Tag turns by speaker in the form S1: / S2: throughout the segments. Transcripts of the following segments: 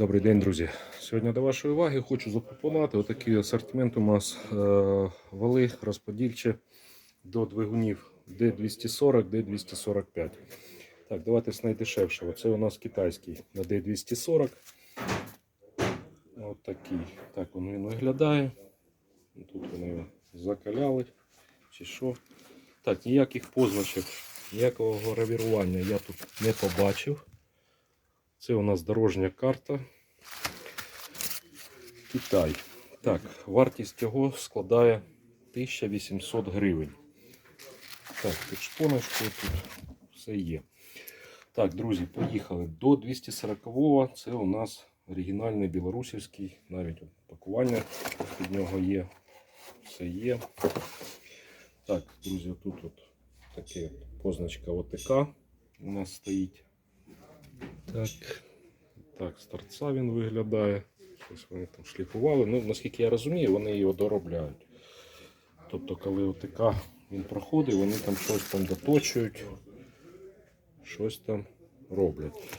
S1: Добрий день, друзі. Сьогодні до вашої уваги хочу запропонувати отакий асортимент у нас е, вали розподільчі до двигунів D240, D245. Так, давайте з найдешевшого. Це у нас китайський на D240. От такий. Так він виглядає. Тут вони його закаляли. Чи що. Так, ніяких позначок, ніякого гравірування я тут не побачив. Це у нас дорожня карта. Китай. Так, вартість його складає 1800 гривень. Так, під шпоночкою тут все є. Так, друзі, поїхали. До 240-го це у нас оригінальний білорусівський, навіть пакування під нього є. Все є. Так, друзі, тут от таке позначка ОТК у нас стоїть. Так, так, з торця він виглядає. Щось вони там шліфували. Ну, наскільки я розумію, вони його доробляють. Тобто, коли ОТК він проходить, вони там щось там доточують, щось там роблять.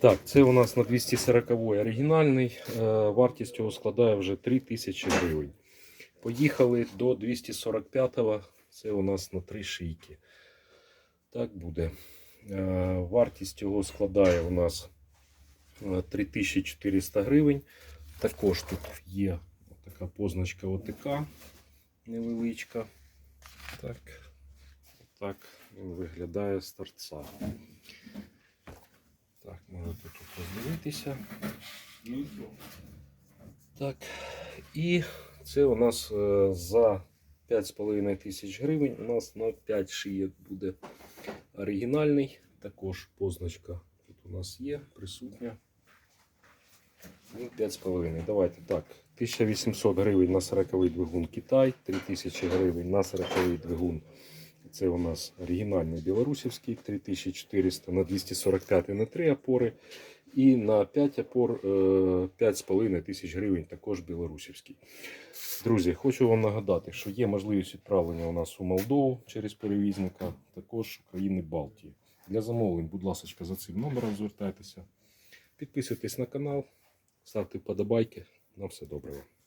S1: Так, це у нас на 240 оригінальний. Е, Вартість його складає вже 3000 гривень. Поїхали до 245-го. Це у нас на 3 шийки. Так буде. Е, Вартість його складає у нас е, 3400 гривень. Також тут є така позначка ОТК невеличка. Так, так він виглядає з торця. Так, можете тут роздивитися. Так, і це у нас е, за 5,5 тисяч гривень. У нас на 5 шиєк буде оригінальний. Також позначка тут у нас є, присутня. Ну, 5,5. Давайте так. 1800 гривень на 40 двигун Китай, 3000 гривень на 40 двигун. Це у нас оригінальний білорусівський, 3400 на 245 на 3 опори. І на 5 опор е, 5,5 тисяч гривень також білорусівський. Друзі, хочу вам нагадати, що є можливість відправлення у нас у Молдову через перевізника, також країни Балтії. Для замовлень, будь ласка, за цим номером звертайтеся. Підписуйтесь на канал, ставте вподобайки. На все доброго.